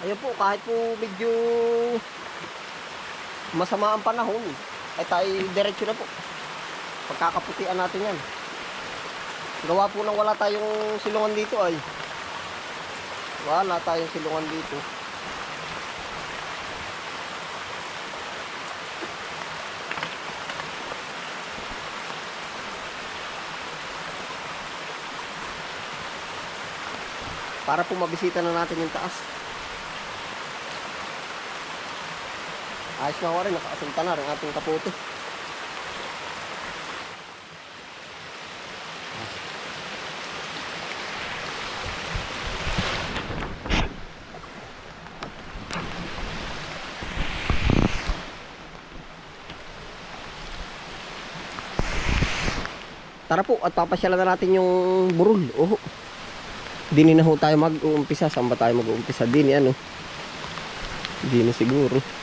Ayun po, kahit po medyo masama ang panahon, ay tayo diretso na po. Pagkakaputian natin yan. Gawa po nang wala tayong silungan dito ay. Wala tayong silungan dito. Para po mabisita na natin yung taas. Ayos na ko rin, nakaasunta na rin ating kaputi. Tara po at papasyalan na natin yung burol. Oh. Dini na ho tayo mag-uumpisa. Saan ba tayo mag-uumpisa? Dini ano? Dini siguro.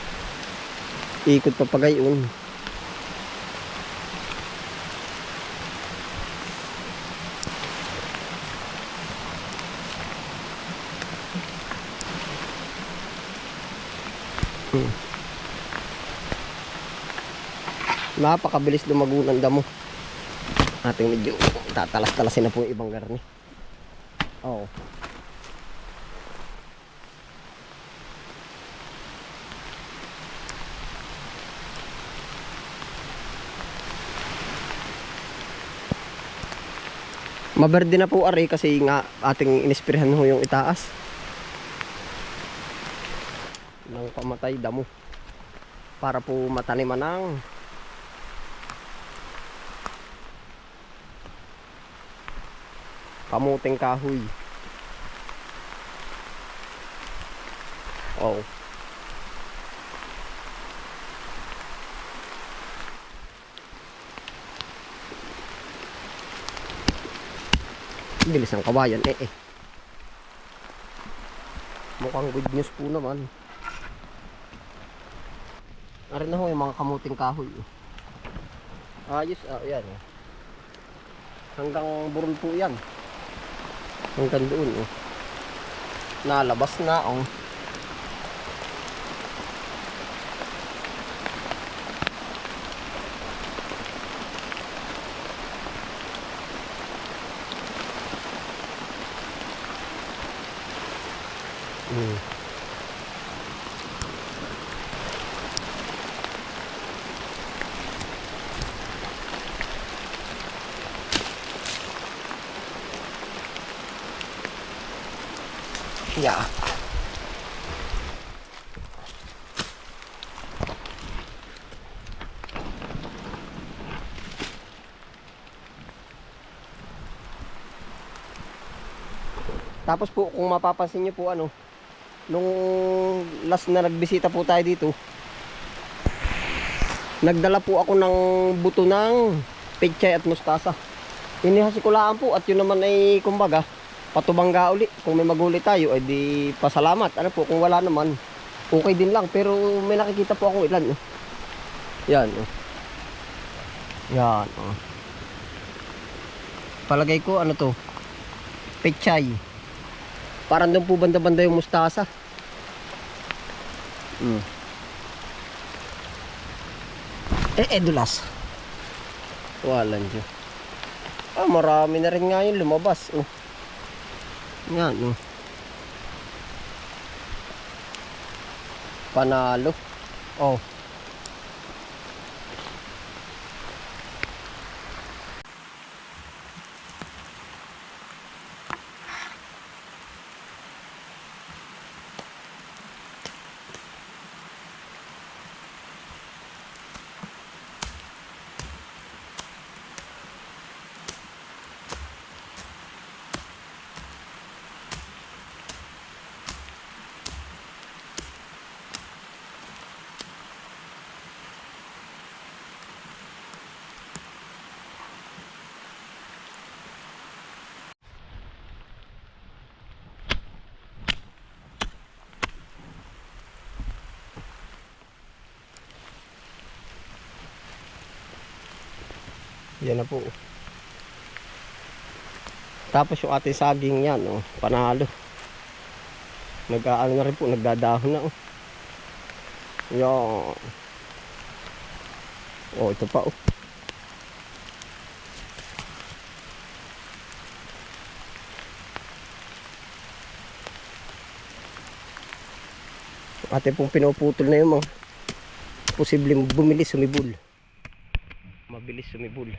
Ikot pa pa gayon. Hmm. Napakabilis lumago ng damo. Ating medyo tatalas-talasin na po yung ibang garni. Oo. Maberde na po ari kasi nga ating inispirahan ho yung itaas. Ng pamatay damo. Para po mataniman ng kamuting kahoy. Oh. Bilis ng kawayan eh eh. Mukhang good news po naman. Arin na ho yung mga kamuting kahoy. oh. Ayos, ah, yan. oh. Hanggang burol po yan. Hanggang doon, oh. Nalabas na, oh. Mm. Yeah. Tapos po kung mapapansin niyo po ano, nung last na nagbisita po tayo dito, nagdala po ako ng buto ng pechay at mustasa. Inihasikulaan po at yun naman ay kumbaga, patubangga uli. Kung may maguli tayo, ay di pasalamat. Ano po, kung wala naman, okay din lang. Pero may nakikita po akong ilan. Oh. Yan. Oh. Yan. Oh. Palagay ko, ano to? Pechay. Parang doon po banda-banda yung mustasa. Mm. Eh, edulas. Walan dyan. Ah, marami na rin nga yung lumabas. Oh. Yan, oh. Panalo. Oh. Yan na po. Tapos yung ating saging yan, oh, panalo. Nag-ano na rin po, nagdadahon na oh. Yan. Oh, ito pa oh. Ate pong pinuputol na yung mga posibleng bumili sumibol. Mabilis sumibol.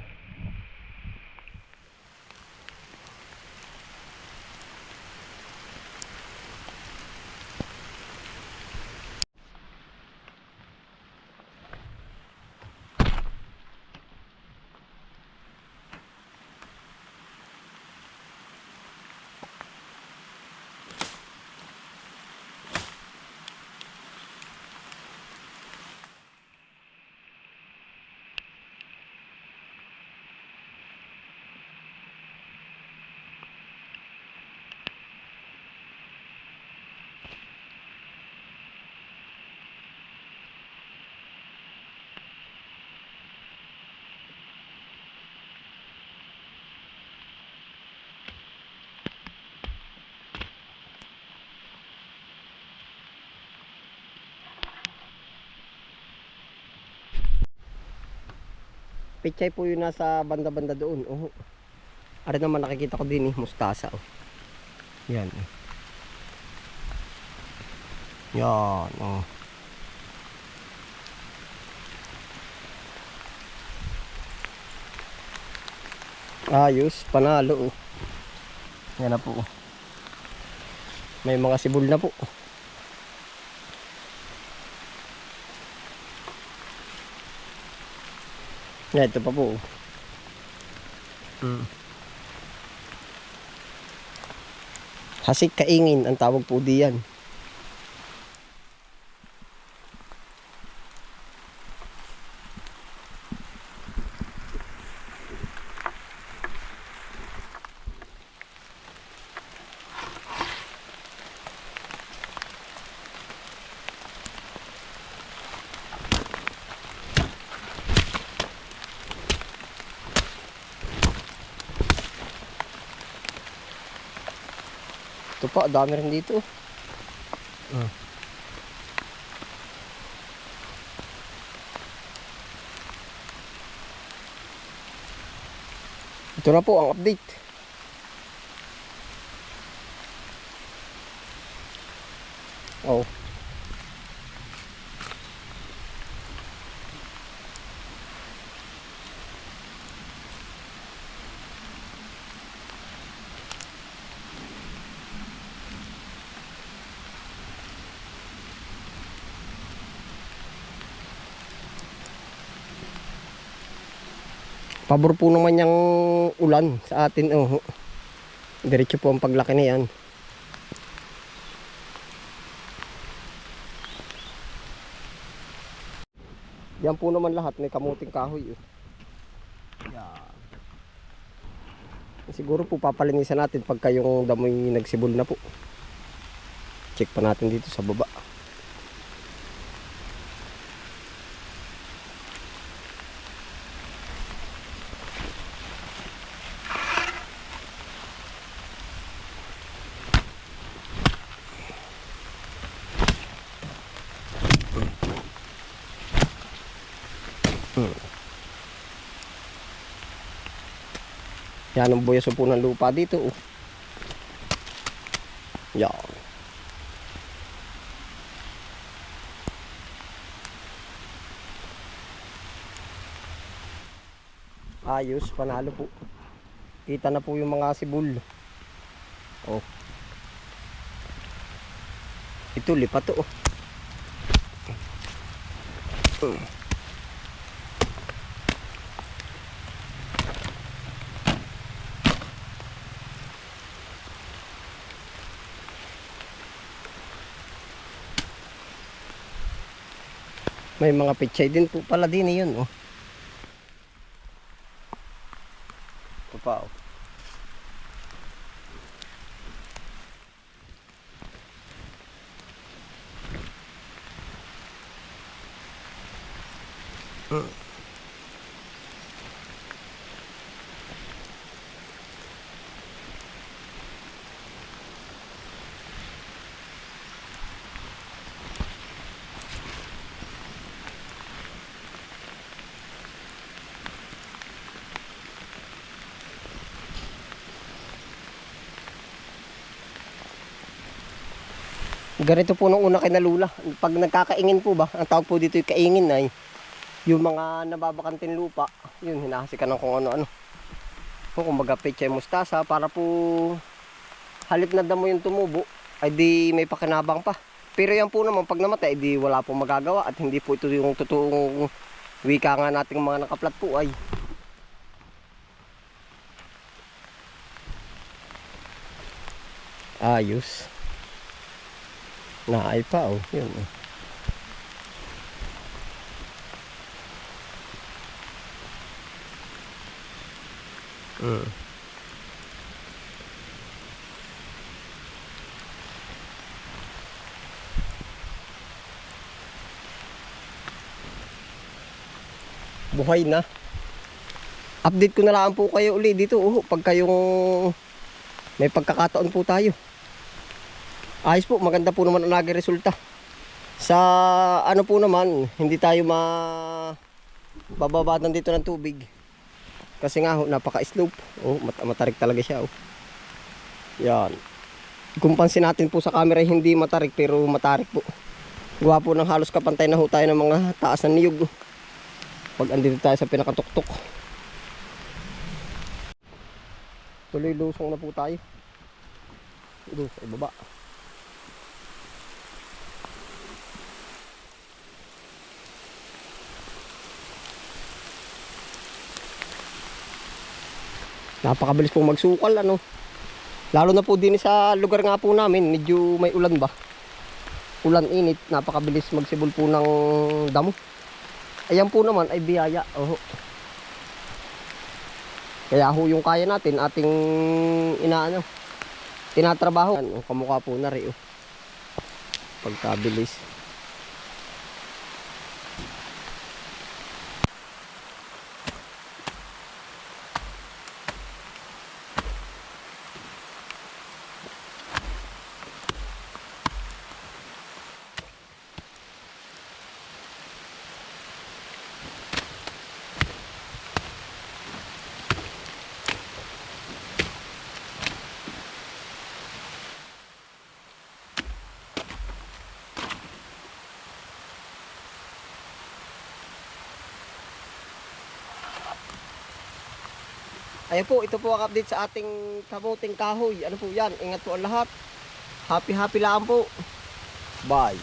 Pichay po yun nasa banda-banda doon. Oh. Ari naman nakikita ko din eh, mustasa. Oh. Yan. oh. Yan. Oh. Ayos, panalo. Oh. Yan na po. oh. May mga sibol na po. Yan, ito pa po. oh. Mm. Hasik kaingin ang tawag po diyan. Ito pa, dami rin dito. Ah. Ito na po ang update. Oh. Pabor po naman yung ulan sa atin. Oh. Diretso po ang paglaki na yan. Yan po naman lahat may kamuting kahoy. Oh. Yan. Siguro po papalinisan natin pagka yung damoy nagsibol na po. Check pa natin dito sa baba. Yan ang buyaso po ng lupa dito. Oh. Yan. Ayos, panalo po. Kita na po yung mga sibul. Oh. Ito, lipat to. Oh. Mm. May mga pichay din po pala din yun, oh. Ito pa, oh. Mm. Ganito po nung una kay Nalula. Pag nagkakaingin po ba, ang tawag po dito yung kaingin ay yung mga nababakanting lupa, yun, hinahasikan ng kung ano-ano. Po, kumbaga pecha mustasa para po halip na damo yung tumubo, ay di may pakinabang pa. Pero yan po naman, pag namatay, di wala pong magagawa at hindi po ito yung totoong wika nga nating mga nakaplat po ay. Ayos. Naay pa oh, yun oh. Mm. Buhay na. Update ko na lang po kayo uli dito. Oh, pag kayong may pagkakataon po tayo. Ayos po, maganda po naman ang naging resulta. Sa ano po naman, hindi tayo ma bababatan dito ng tubig. Kasi nga ho, napaka-slope. Oh, mat matarik talaga siya oh. Yan. Kung natin po sa camera hindi matarik pero matarik po. Gawa po ng halos kapantay na ho tayo ng mga taas ng niyog. oh. Pag andito tayo sa pinakatuktok. Tuloy lusong na po tayo. Doon sa ibaba. Napakabilis pong magsukal ano. Lalo na po din sa lugar nga po namin, medyo may ulan ba. Ulan init, napakabilis magsibol po ng damo. Ayan po naman ay biyaya. Oho. Kaya ho yung kaya natin ating inaano tinatrabaho. Ano, kamukha po na rin oh. Pagkabilis. Ayan po, ito po ang update sa ating kamuting kahoy. Ano po yan? Ingat po ang lahat. Happy happy lang po. Bye.